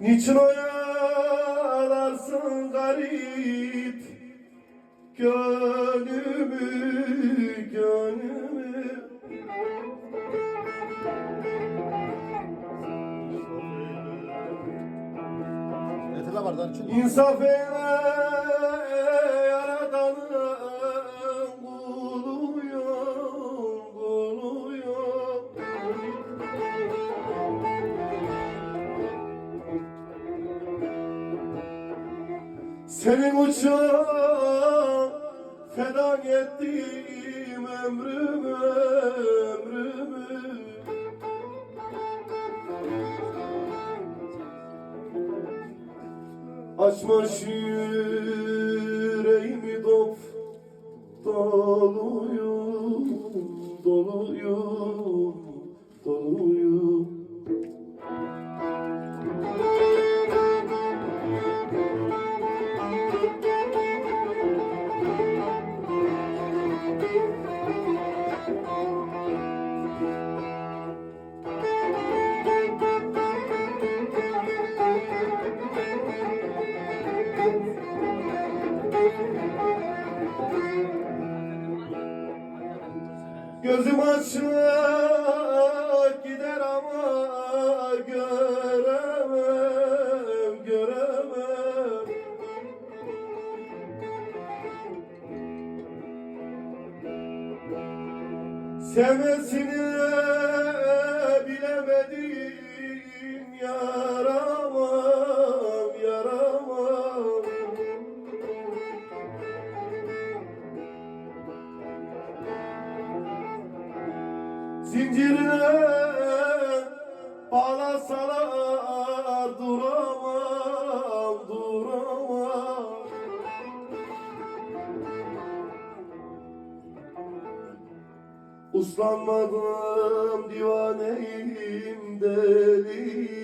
Niçin oyalarsın garip Gönlümü, gönlümü. İnsaf eyle yaradanın Senin uçan feda ettim ömrümü, ömrümü Açmış yüreğimi dop doluyum, doluyum Gözüm açık gider ama göremem, göremem. Sevmesini bilemedim Zincirine bağlasalar duramam, duramam. Uslanmadım divaneyim deliyim